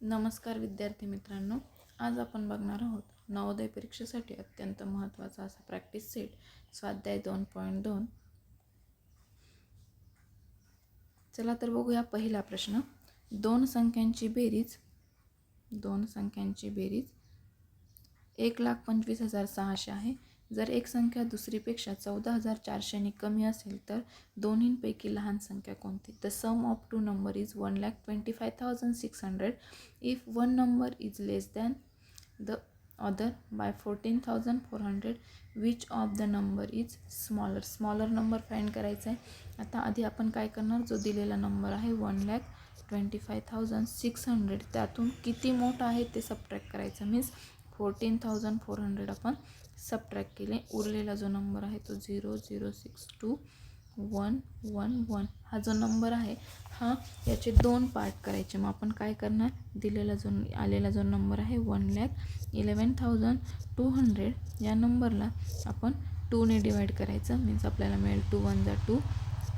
नमस्कार विद्यार्थी मित्रांनो आज आपण बघणार आहोत नवोदय परीक्षेसाठी अत्यंत महत्त्वाचा असा प्रॅक्टिस सेट स्वाध्याय दोन पॉईंट दोन. चला तर बघूया पहिला प्रश्न. दोन संख्यांची बेरीज दोन संख्यांची बेरीज एक लाख पंचवीस हजार सहाशे आहे. जर एक संख्या दुसरीपेक्षा चौदा हजार चारशेने कमी असेल तर दोन्हींपैकी लहान संख्या कोणती? The sum of two number is one lakh twenty five thousand six hundred if one number is less than the other by fourteen thousand four hundred which of the number is smaller smaller number find करायचा आहे आता आधी आपण काय करणार? जो दिलेला number आहे one lakh twenty five thousand six hundred त्यातून किती मोठा आहे ते सबट्रॅक्ट करायचं. Means fourteen thousand four hundred आपण सबट्रॅक्ट केले. उरलेला जो नंबर आहे तो zero zero six two one one one हा जो नंबर आहे हा याचे दोन पार्ट करायचे. मग आपण काय करणार? दिलेला जो आलेला जो नंबर आहे one lakh eleven thousand two hundred या नंबरला आपण टूने डिवाईड करायचं. मीन्स आपल्याला मिळेल टू वन जा टू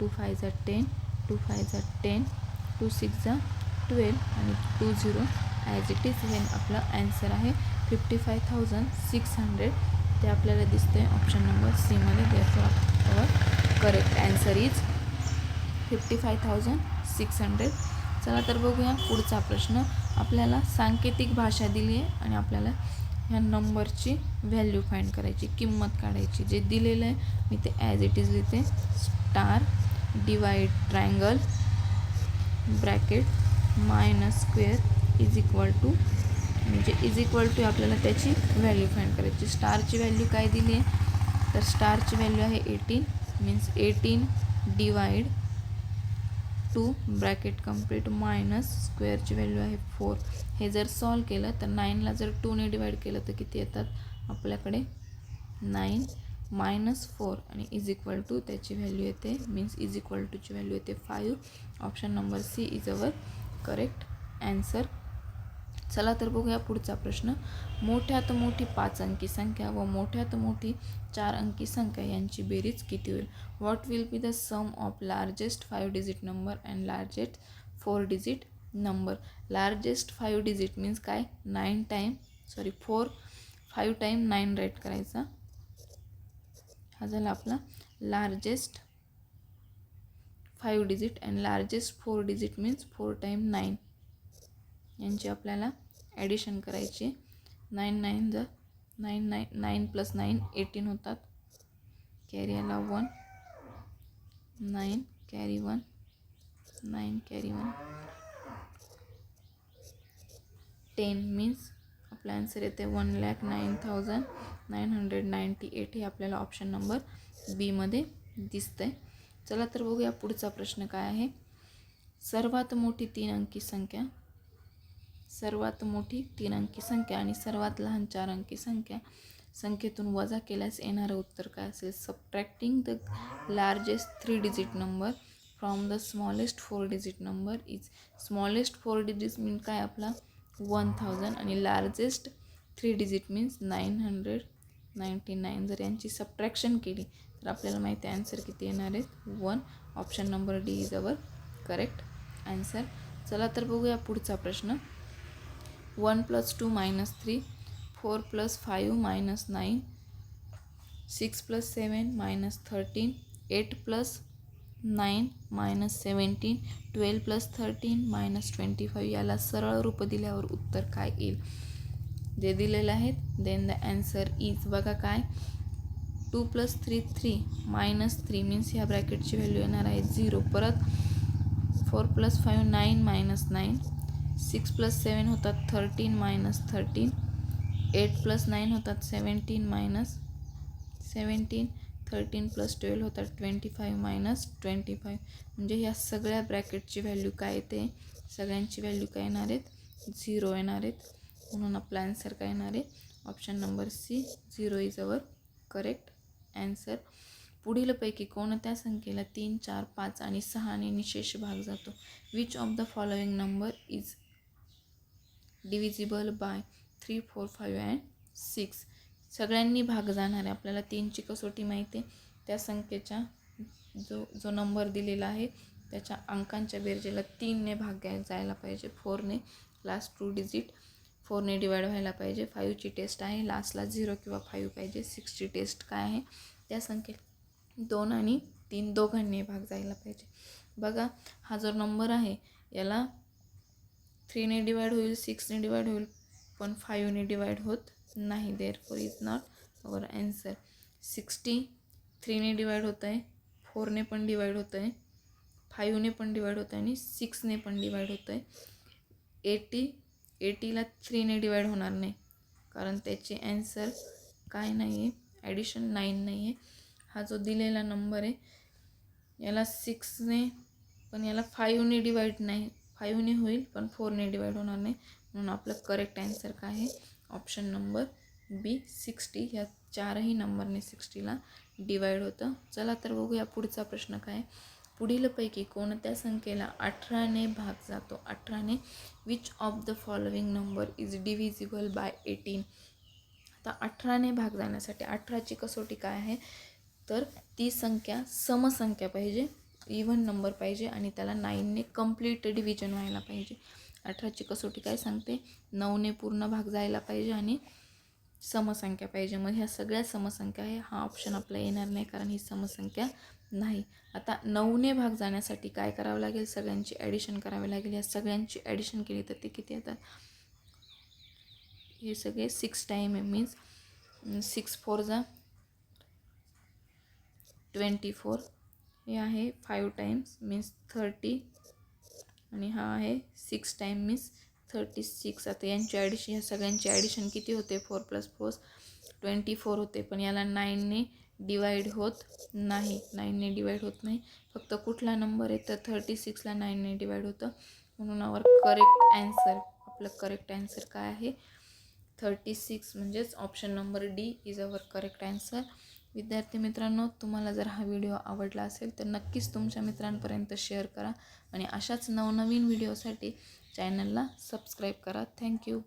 टू फाय जा टेन टू फाय जा टेन टू सिक्स जा ट्वेल्व आणि two zero as it is हे आपला ॲन्सर आहे fifty five thousand six hundred ते आपल्याला दिसते ऑप्शन नंबर सीमध्ये therefore our correct answer is fifty five thousand six hundred चला तर बघूया पुढचा प्रश्न. आपल्याला सांकेतिक भाषा दिली आहे आणि आपल्याला ह्या नंबरची व्हॅल्यू फाईंड करायची किंमत काढायची. जे दिलेलं आहे मी ते ॲज इट इज लिहिते. Star divide triangle bracket minus square is equal to म्हणजे इज इक्वल टू आपल्याला त्याची व्हॅल्यू फाईंड करायची. स्टारची व्हॅल्यू काय दिली आहे? तर स्टारची व्हॅल्यू आहे eighteen means eighteen divide two bracket complete minus स्क्वेअरची value आहे फोर हे जर सॉल्व केलं तर नाईनला जर टूने डिवाईड केलं तर किती येतात? आपल्याकडे नाईन मायनस फोर आणि इज इक्वल टू त्याची व्हॅल्यू येते. मीन्स इज इक्वल टूची व्हॅल्यू येते five option number C is our correct answer चला तर बघूया पुढचा प्रश्न. मोठ्यात मोठी पाच अंकी संख्या व मोठ्यात मोठी चार अंकी संख्या यांची बेरीज किती होईल? What will be the sum of largest five digit number and largest four digit number largest five digit means काय? Nine time sorry four five time nine right करायचा. हा झाला आपला. Largest five digit and largest four digit means four time nine यांची आपल्याला addition करायची nine nine ज nine nine nine plus nine eighteen होतात. कॅरी आला one nine carry one nine carry one ten means आपला आन्सर येते one lakh nine thousand nine hundred ninety eight हे आपल्याला ऑप्शन नंबर बीमध्ये दिसतं आहे चला तर बघूया पुढचा प्रश्न काय आहे. सर्वात मोठी तीन अंकी संख्या सर्वात मोठी तीन अंकी संख्या आणि सर्वात लहान चार अंकी संख्या संख्येतून वजा केल्यास येणारं उत्तर काय असेल? Subtracting the largest three digit number from the smallest four digit number is smallest four digit mean काय आपला? वन थाउजंड आणि largest three digit means nine hundred ninety nine जर यांची सबट्रॅक्शन केली तर आपल्याला माहिती आहे आन्सर किती येणार आहेत? One option number D is our correct answer चला तर बघूया पुढचा प्रश्न. One plus two minus three four plus five minus nine six plus seven minus thirteen eight plus nine minus seventeen twelve plus thirteen minus twenty five. याला सरळ रूप दिल्यावर उत्तर काय येईल? जे दिलेलं आहेत देन द ॲन्सर इज बघा काय? Two plus three three minus three means ह्या ब्रॅकेटची व्हॅल्यू येणार आहे झिरो परत four plus five nine minus nine six plus seven होतात thirteen minus thirteen. Eight plus nine होतात seventeen minus seventeen thirteen plus twelve होतात twenty five minus twenty five. म्हणजे ह्या सगळ्या ब्रॅकेटची व्हॅल्यू काय येते सगळ्यांची व्हॅल्यू काय येणार आहेत? झिरो येणार आहेत. म्हणून आपला ॲन्सर काय येणार आहे. Option number C zero is our correct answer पुढीलपैकी कोणत्या संख्येला तीन चार पाच आणि सहाने निशेष भाग जातो? Which of the following number is divisible by three four five and six सगळ्यांनी भाग जाणार आहे. आपल्याला तीनची कसोटी माहिती आहे. त्या संख्येच्या जो जो नंबर दिलेला आहे त्याच्या अंकांच्या बेरजेला तीनने भाग घ्याय जायला पाहिजे. फोरने लास्ट टू डिजिट फोरने डिवाईड व्हायला पाहिजे. फाईव्हची टेस्ट आहे. लास्टला झिरो किंवा फाईव्ह पाहिजे. सिक्सची टेस्ट काय आहे? त्या संख्येत दोन आणि तीन दोघांनी भाग जायला पाहिजे. बघा हा जो नंबर आहे याला थ्रीने डिवाइड होईल सिक्सने डिवाइड होईल पण फाईव्हने डिवाइड होत नाही. There four is not our answer sixty थ्रीने divide होत आहे फोरने पण डिवाईड होत आहे फाईव्हने पण डिवाईड होत आहे आणि सिक्सने पण डिवाईड होतं आहे. एटी एटीला थ्रीने डिवाइड होणार नाही कारण त्याचे ॲन्सर काय नाही आहे ॲडिशन नाईन नाही आहे हा जो दिलेला नंबर आहे याला सिक्सने पण याला फाईव्हने डिवाईड नाही. फाईव्हने होईल पण फोरने डिवाईड होणार नाही. म्हणून आपलं करेक्ट ॲन्सर काय आहे? ऑप्शन नंबर बी सिक्स्टी ह्या चारही नंबरने सिक्स्टीला डिवाईड होतं. चला तर बघूया पुढचा प्रश्न काय पुढीलपैकी कोणत्या संख्येला अठराने भाग जातो? अठराने which of the following number is divisible by eighteen आता अठराने भाग जाण्यासाठी अठराची कसोटी काय आहे? तर ती संख्या समसंख्या पाहिजे. इव्हन नंबर पाहिजे आणि त्याला नाईनने कंप्लीट डिव्हिजन व्हायला पाहिजे. अठराची कसोटी काय सांगते? नऊने पूर्ण भाग जायला पाहिजे आणि समसंख्या पाहिजे. मग ह्या सगळ्या समसंख्या आहे. हा ऑप्शन आपला येणार नाही कारण ही समसंख्या नाही. आता नऊने भाग जाण्यासाठी काय करावं लागेल? सगळ्यांची ॲडिशन करावी लागेल. या सगळ्यांची ॲडिशन केली तर ते किती येतात? हे सगळे सिक्स टाईम आहे. मीन्स सिक्स फोर जा ट्वेंटी फोर हे आहे फाईव्ह टाईम्स मीन्स थर्टी आणि हा आहे six time means thirty six आता यांची ॲडिशन ह्या सगळ्यांची ॲडिशन किती होते? Four plus four twenty four होते. पण याला नाईनने डिवाईड होत नाही. नाईनने डिवाईड होत नाही. फक्त कुठला नंबर आहे? तर थर्टी सिक्सला नाईनने डिवाईड होतं. म्हणून आवर करेक्ट ॲन्सर आपलं करेक्ट ॲन्सर काय आहे? थर्टी सिक्स म्हणजेच option number D is our correct answer विद्यार्थी मित्रांनो तुम्हाला जर हा व्हिडिओ आवडला असेल तर नक्कीच तुमच्या मित्रांपर्यंत शेअर करा आणि अशाच नवनवीन व्हिडिओसाठी चॅनलला सबस्क्राईब करा. थँक्यू.